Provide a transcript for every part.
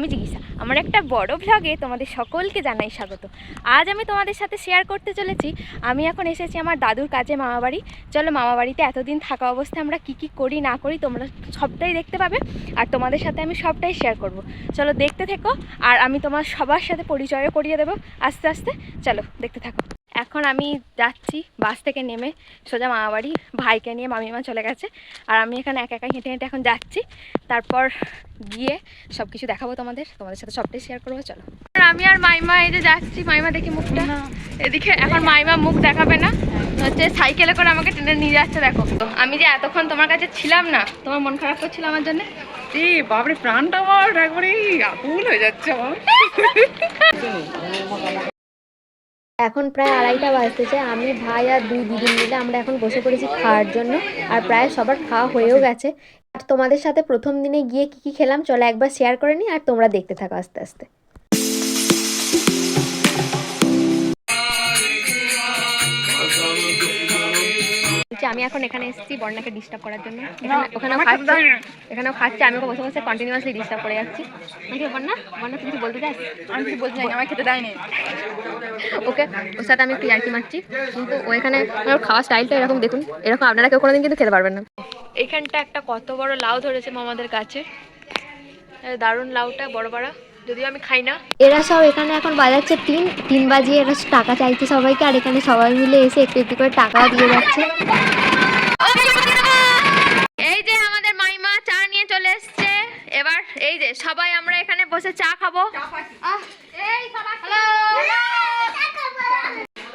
আমি জিজ্ঞাসা আমার একটা বড় ভ্লগে তোমাদের সকলকে জানাই স্বাগত। আজ আমি তোমাদের সাথে শেয়ার করতে চলেছি। আমি এখন এসেছি আমার দাদুর কাছে মামাবাড়ি। চলো মামাবাড়িতে এতদিন থাকা অবস্থায় আমরা কি কি করি, না করি, তোমরা সবটাই দেখতে পাবে। আর তোমাদের সাথে আমি সবটাই শেয়ার করব। চলো দেখতে থেকো, আর আমি তোমার সবার সাথে পরিচয়ও করিয়ে দেবো। আস্তে আস্তে, চলো দেখতে থাকো। এখন আমি যাচ্ছি বাস থেকে নেমে সোজা মামাবাড়ি ভাইকে নিয়ে মামিমা চলে গেছে। আর আমি এখানে একা একা হেঁটে হেঁটে এখন যাচ্ছি। তারপর গিয়ে সব কিছু দেখাবো তোমাদের। তোমাদের সাথে সবটাই শেয়ার করব চলো। আর আমি আর মাইমা এই যে যাচ্ছি মাইমা দেখি মুখটা। এদিকে এখন মাইমা মুখ দেখাবে না। হচ্ছে সাইকেলে করে আমাকে টেনে নিয়ে যাচ্ছে দেখো। তো আমি যে এতক্ষণ তোমার কাছে ছিলাম না তোমার মন খারাপ করছিল আমার জন্য? এ বাপরে প্রাণটা আমার একবারে আকুল হয়ে যাচ্ছে আমার। এখন প্রায় আড়াইটা বাজতেছে। আমি ভাই আর দুই দিদির মিলে আমরা এখন বসে পড়েছি খাওয়ার জন্য। আর প্রায় সবার খাওয়া হয়েও গেছে। আর তোমাদের সাথে প্রথম দিনে গিয়ে কি কি খেলাম চলো একবার শেয়ার করে নিই আর তোমরা দেখতে থাকো আস্তে আস্তে। আমি এখন এখানে এসেছি বর্ণাকে ডিস্টার্ব করার জন্য। ওখানেও খাচ্ছে। এখানেও খাচ্ছে আমি ওকে বসে বসে কন্টিনিউয়াসলি ডিস্টার্ব করে যাচ্ছি। বর্ণা বর্ণা তুমি কিছু বলতে চাস? আমি কিছু বলতে চাই না, আমায় খেতে দেয়নি। ওকে ওর সাথে আমি একটু ইয়ার্কি মারছি। কিন্তু ও এখানে ওর খাওয়া স্টাইলটা এরকম দেখুন এরকম আপনারা কেউ কোনোদিন কিন্তু খেতে পারবেন না। এখানটা একটা কত বড় লাউ ধরেছে মামাদের কাছে। দারুণ লাউটা বড় বড়। যদিও আমি খাই না। এরা সব এখানে এখন বাজাচ্ছে তিন তিন বাজিয়ে এরা টাকা চাইছে সবাইকে আর এখানে সবাই মিলে এসে একটু একটু করে টাকা দিয়ে যাচ্ছে। এই যে আমাদের মাইমা চা নিয়ে চলে এসছে। এবার এই যে সবাই আমরা এখানে বসে চা খাব। চিয়ার্স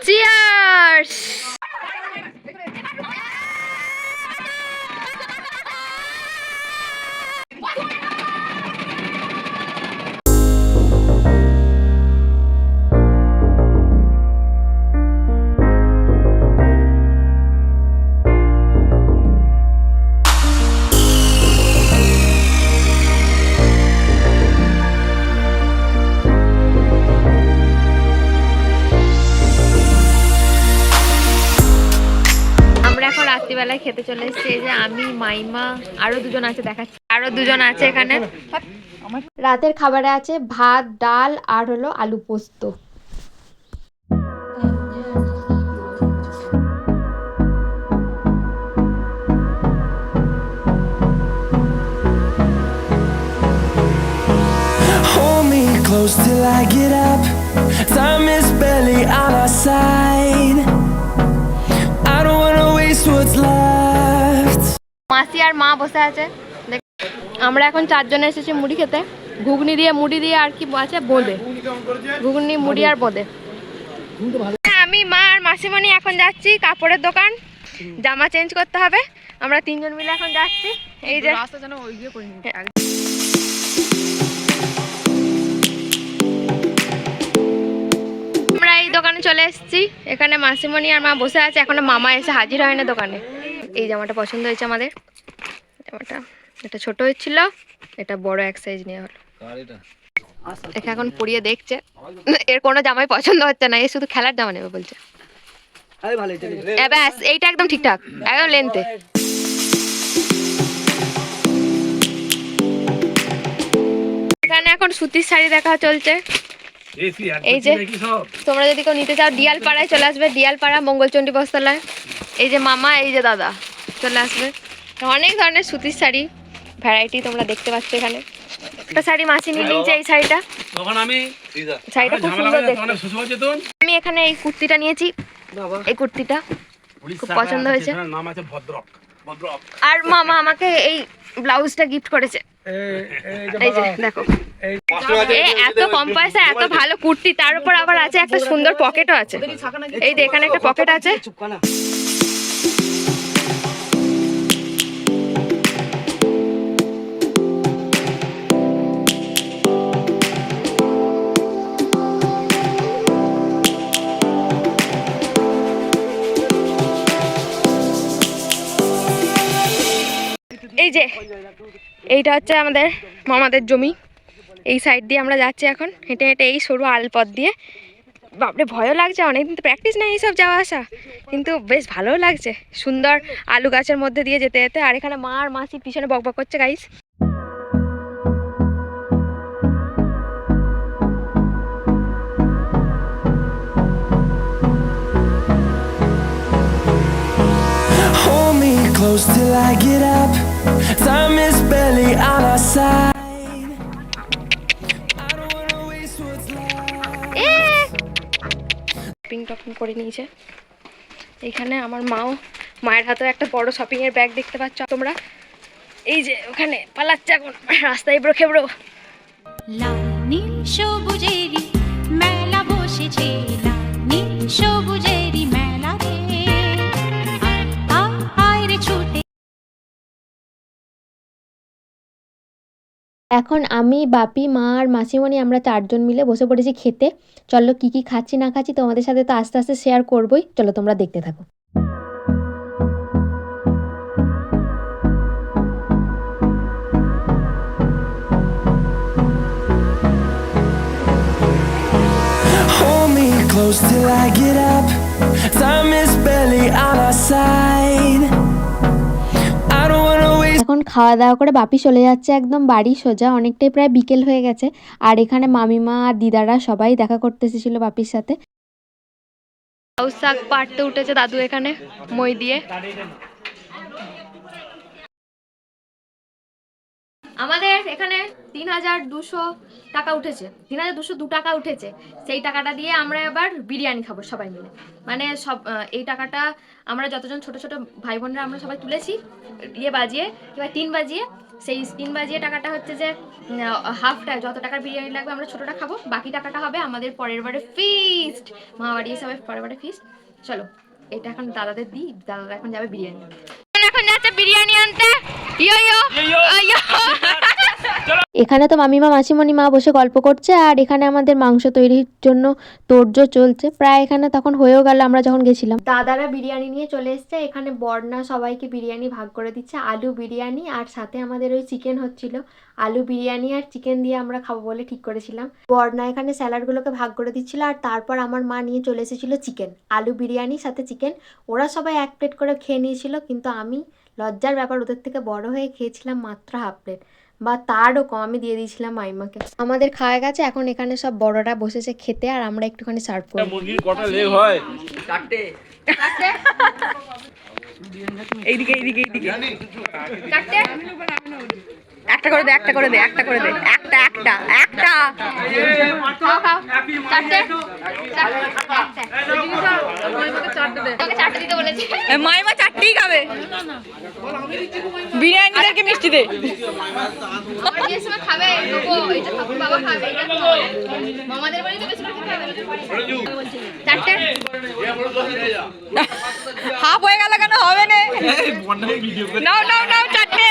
আমরা খেতে চলে এসেছি এই যে আমি মাইমা আরও দুজন আছে দেখাচ্ছি আরও দুজন আছে এখানে রাতের খাবারে আছে ভাত ডাল আর হলো আলু পোস্ত close till I get up. Time is barely on our side. I don't wanna waste what's left. মাসি আর মা বসে আছে। দেখ- আমরা এখন চারজনে এসেছি মুড়ি খেতে। ঘুগনি দিয়ে মুড়ি দিয়ে আর কি আছে? বোঁদে। ঘুগনি মুড়ি আর বোঁদে। আমি মা আর মাসিমণি এখন যাচ্ছি কাপড়ের দোকান। জামা চেঞ্জ করতে হবে। আমরা তিনজন মিলে এখন যাচ্ছি। এই যে করিনি আমরা এই দোকানে চলে এসেছি। এখানে মাসিমণি আর মা বসে আছে। এখনও মামা এসে হাজির হয় না দোকানে। এই জামাটা পছন্দ হয়েছে আমাদের। জামাটা এটা ছোট হচ্ছিল এটা বড় এক সাইজ নেওয়া হলো। একে এখন পরিয়ে দেখছে। এর কোনো জামাই পছন্দ হচ্ছে না এ শুধু খেলার জামা নেবে বলছে। এ ব্যাস এইটা একদম ঠিকঠাক একদম লেন্থে এখানে এখন সুতির শাড়ি দেখা চলছে। এই যে তোমরা যদি কেউ নিতে চাও ডিয়াল পাড়ায় চলে আসবে ডিয়াল পাড়া মঙ্গলচণ্ডী বস্তালায় এই যে মামা এই যে দাদা। চলে আসবে। অনেক ধরনের সুতির শাড়ি ভ্যারাইটি তোমরা দেখতে পাচ্ছ এখানে। একটা শাড়ি মাসি নিয়ে নিয়েছে এই শাড়িটা। তখন আমি শাড়িটা খুব সুন্দর দেখতে। আমি এখানে এই কুর্তিটা নিয়েছি। এই কুর্তিটা খুব পছন্দ হয়েছে। নাম আছে ভদ্রক। ভদ্রক। আর মামা আমাকে এই ব্লাউজটা গিফট করেছে। এই যে দেখো। এ এত কম পয়সা এত ভালো কুর্তি তার উপর আবার আছে একটা সুন্দর পকেটও আছে। এই যে এখানে একটা পকেট আছে। যে এইটা হচ্ছে আমাদের মামাদের জমি। এই সাইড দিয়ে আমরা যাচ্ছি এখন। হেঁটে হেঁটে এই সরু আলপথ দিয়ে। বাপরে, ভয়ও লাগছে অনেকদিন তো প্র্যাকটিস নেই এইসব যাওয়া আসা। কিন্তু বেশ ভালোও লাগছে। সুন্দর আলু গাছের মধ্যে দিয়ে যেতে যেতে। আর এখানে মা আর মাসি পিছনে বকবক করছে guys close till I get up. Time is barely on our side. I don't wanna waste what's left. Shopping topping করে নিয়েছে এইখানে আমার মাও মায়ের হাতেও একটা বড় শপিং এর ব্যাগ দেখতে পাচ্ছ তোমরা এই যে ওখানে পালাচ্ছে এখন রাস্তায় এবড়ো খেবড়ো লাল নীল সবুজেরি মেলা বসেছে লাল নীল সবুজেরি এখন আমি, বাপি, মা আর মাসিমণি আমরা চারজন মিলে বসে পড়েছি খেতে চলো কি কি খাচ্ছি, না খাচ্ছি তোমাদের সাথে তো আস্তে আস্তে শেয়ার করবোই চলো তোমরা দেখতে থাকো close till I get up. Time is barely on our side. এখন খাওয়া দাওয়া করে বাপি চলে যাচ্ছে একদম বাড়ি সোজা। অনেকটাই প্রায় বিকেল হয়ে গেছে। আর এখানে মামিমা আর দিদারা সবাই দেখা করতে এসেছিল বাপির সাথে। শাক পাটতে উঠেছে দাদু এখানে মই দিয়ে। আমাদের এখানে তিন হাজার দুশো টাকা উঠেছে। তিন হাজার দুশো দু টাকা উঠেছে। সেই টাকাটা দিয়ে আমরা এবার বিরিয়ানি খাব সবাই মিলে। মানে সব এই টাকাটা আমরা যতজন ছোট ছোট ভাই বোনরা আমরা সবাই তুলেছি ইয়ে বাজিয়ে, এবার তিন বাজিয়ে, সেই তিন বাজিয়ে টাকাটা হচ্ছে যে হাফটা যত টাকার বিরিয়ানি লাগবে আমরা ছোটোটা খাব, বাকি টাকাটা হবে আমাদের পরের বারে ফিস্ট মা বাড়ি এসে পরের বারে ফিস্ট চলো, এটা এখন দাদাদের দিই, দাদারা এখন যাবে বিরিয়ানি এখন যাচ্ছে বিরিয়ানি আনতে। ইয়ো ইয়ো ইয়ো এখানে তো মামিমা মাসিমণি মা বসে গল্প করছে আর এখানে আমাদের মাংস তৈরির জন্য তোড়জোড় চলছে। প্রায় এখানে তখন হয়েও গেল আমরা যখন গেছিলাম। দাদারা বিরিয়ানি নিয়ে চলে এসছে। এখানে বর্ণা সবাইকে বিরিয়ানি ভাগ করে দিচ্ছে। আলু বিরিয়ানি আর সাথে আমাদের ওই চিকেন হচ্ছিল। আলু বিরিয়ানি আর চিকেন দিয়ে আমরা খাব বলে ঠিক করেছিলাম। বর্ণা এখানে স্যালাডগুলোকে ভাগ করে দিচ্ছিল আর তারপর আমার মা নিয়ে চলে এসেছিল চিকেন। আলু বিরিয়ানি সাথে চিকেন। ওরা সবাই এক প্লেট করে খেয়ে নিয়েছিল কিন্তু আমি লজ্জার ব্যাপার ওদের থেকে বড় হয়ে খেয়েছিলাম মাত্র হাফ প্লেট বা তারও কম আমি দিয়ে দিয়েছিলাম মাইমাকে। আমাদের খাওয়া গেছে এখন এখানে সব বড়রা বসেছে খেতে আর আমরা একটুখানি সার্ভ করি। মুরগির কটা লেগ হয়? এইদিকে এইদিকে এইদিকে। চারটে? একটা করে দে একটা করে দে একটা করে দে। একটা একটা মাইমা চারটেই খাবে। বিরিয়ানিদেরকে মিষ্টি দে। হাফ হয়ে গেল কেন? হবে না। চারটে।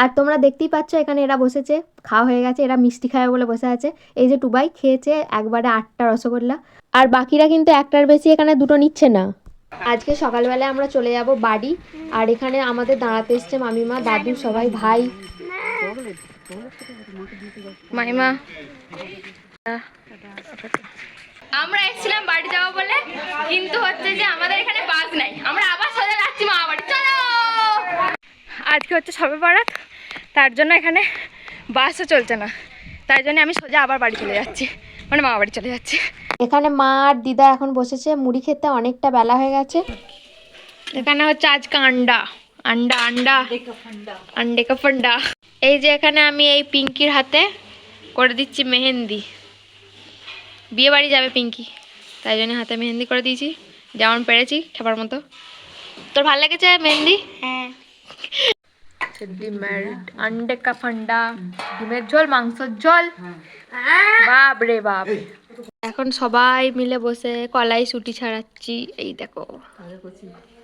আর তোমরা দেখতেই পাচ্ছ এখানে এরা বসেছে, খাওয়া হয়ে গেছে, এরা মিষ্টি খাবে বলে বসে আছে। এই যে টুবাই খেয়েছে একবারে আটটা রসগোল্লা। আর বাকিরা কিন্তু একটার বেশি এখানে দুটো নিচ্ছে না। আজকে সকালবেলায় আমরা চলে যাব বাড়ি, আর এখানে আমাদের দাঁড়াতে এসছে মামিমা, দাদু, সবাই ভাই। মাইমা আমরা এসেছিলাম বাড়ি যাব বলে, কিন্তু হচ্ছে যে আমাদের এখানে বাস নাই। আমরা আবার সোজা যাচ্ছি মামা বাড়ি। চলো! আজকে হচ্ছে সবে বারাত, তার জন্য এখানে বাসও চলছে না। তাই জন্য আমি সোজা আবার বাড়ি চলে যাচ্ছি। মানে মামা বাড়ি চলে যাচ্ছি। এখানে মা আর দিদা এখন বসেছে মুড়ি খেতে অনেকটা বেলা হয়ে গেছে। এখানে হচ্ছে আজকে আন্ডা আন্ডা আন্ডা আন্ডে কা ফান্ডা। এই যে এখানে আমি এই পিঙ্কির হাতে করে দিচ্ছি মেহেন্দি। বিয়ে বাড়ি যাবে পিঙ্কি তাই জন্য হাতে মেহেন্দি করে দিয়েছি যেমন পেরেছি খাবার মতো। তোর ভালো লেগেছে মেহেন্দি? হ্যাঁ। আন্ডে কা ফান্ডা ডিমের ঝোল মাংসর ঝোল। বাপ রে বাপ। এখন সবাই মিলে বসে কলাই সুটি ছাড়াচ্ছি। এই দেখো।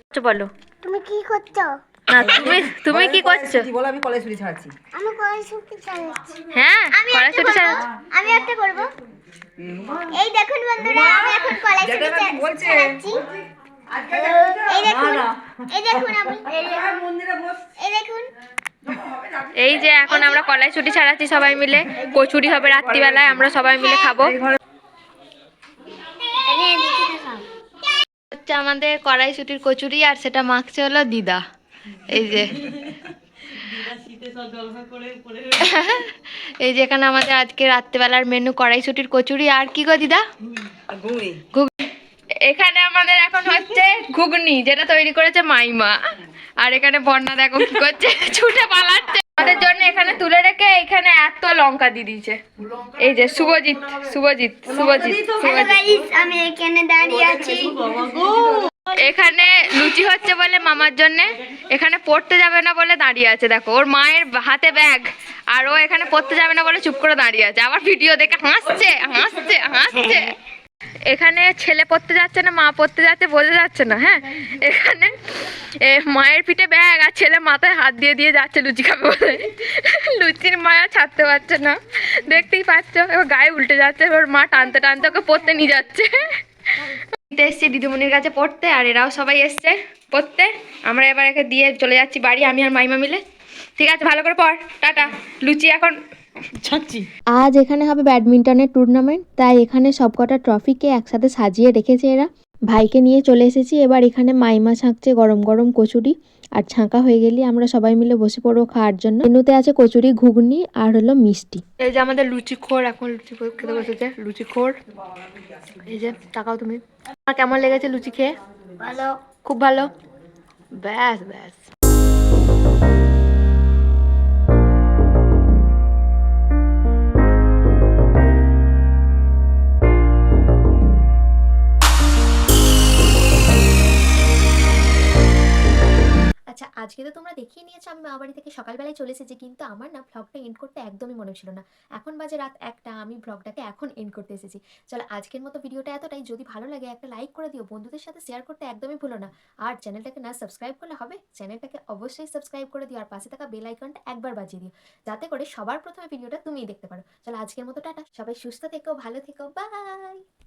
আচ্ছা, বলো। তুমি কি করছ? না তুমি তুমি কি করছ? বলো আমি কলেজ ছুটি ছাড়াচ্ছি। আমি কলেজ ছুটি চালাচ্ছি হ্যাঁ কলাই সুটি ছাড়াচ্ছি আমি একটা করব। এই দেখুন বন্ধুরা আমি এখন কলেজ ছুটি চালাচ্ছি এই দেখুন এই দেখুন আমি। এই দেখুন। এই যে এখন আমরা কলাই ছুটি ছাড়াচ্ছি সবাই মিলে। কচুরি হবে রাত্রিবেলায় আমরা সবাই মিলে খাব। হচ্ছে আমাদের কড়াইশুটির কচুরি আর সেটা মাখছে হলো দিদা। এই যে। এই যে এখানে আমাদের আজকে রাত্রেবেলার মেনু কড়াইশুটির কচুরি। আর কি গো দিদা? এখানে আমাদের এখন হচ্ছে ঘুগনি যেটা তৈরি করেছে মাইমা। আর এখানে বন্যা দেখো কি করছে ছুটে পালাচ্ছে। আমাদের জন্য এখানে তুলে রেখে এখানে এত লঙ্কা দিয়ে দিয়েছে। এই যে শুভজিৎ শুভজিৎ শুভজিৎ আমি এখানে দাঁড়িয়ে আছি এখানে লুচি হচ্ছে বলে মামার জন্য। এখানে পড়তে যাবে না বলে দাঁড়িয়ে আছে, দেখো। ওর মায়ের হাতে ব্যাগ, আর ও এখানে পড়তে যাবে না বলে চুপ করে দাঁড়িয়ে আছে। আবার ভিডিও দেখে হাসছে হাসছে হাসছে। এখানে ছেলে পড়তে যাচ্ছে না, মা পড়তে যাচ্ছে বোঝা যাচ্ছে না হ্যাঁ? এখানে মায়ের পিঠে ব্যাগ আর ছেলে মাথায় হাত দিয়ে দিয়ে যাচ্ছে লুচি খাবে বলে। লুচির মায়া ছাড়তে পারছে না। দেখতেই পাচ্ছ, এবার গায়ে উল্টে যাচ্ছে, এবার মা টানতে টানতে ওকে পড়তে নিয়ে যাচ্ছে। দিতে এসছি দিদিমণির কাছে পড়তে, আর এরাও সবাই এসছে পড়তে। আমরা এবার একে দিয়ে চলে যাচ্ছি বাড়ি, আমি আর মাইমা মিলে। ঠিক আছে, ভালো করে পড়, টাটা। লুচি এখন আজ এখানে হবে ব্যাডমিন্টনের টুর্নামেন্ট তাই এখানে সবকটা ট্রফিকে একসাথে সাজিয়ে রেখেছে এরা। ভাইকে নিয়ে চলে এসেছি এবার এখানে মাইমা ছাঁকছে গরম গরম কচুরি আর ছাঁকা হয়ে গেলে আমরা সবাই মিলে বসে পড়ব খাওয়ার জন্য। মেনুতে আছে কচুরি ঘুগনি আর হলো মিষ্টি। এই যে আমাদের লুচি খোর এখন লুচি খোর খেতে বসেছে। লুচি খোর এই যে তাকাও তুমি। আর কেমন লেগেছে লুচি খেয়ে? ভালো। খুব ভালো? ব্যাস ব্যাস। আজকে তো তোমরা দেখিয়ে নিয়েছো, আমি মা বাড়ি থেকে সকালবেলায় চলে এসেছি, কিন্তু আমার না ভ্লগটা এন্ড করতে একদমই মনে ছিল না। এখন বাজে রাত একটা, আমি ভ্লগটাকে এখন এন্ড করতে এসেছি। চলো, আজকের মতো ভিডিওটা এতটাই। যদি ভালো লাগে, একটা লাইক করে দিও। বন্ধুদের সাথে শেয়ার করতে একদমই ভুলো না। আর চ্যানেলটাকে না সাবস্ক্রাইব করলে হবে? চ্যানেলটাকে অবশ্যই সাবস্ক্রাইব করে দিও। আর পাশে থাকা বেল আইকনটা একবার বাজিয়ে দিও। যাতে করে সবার প্রথমে ভিডিওটা তুমিই দেখতে পারো। চলো, আজকের মতো টাটা। সবাই সুস্থ থেকো, ভালো থেকো। বাই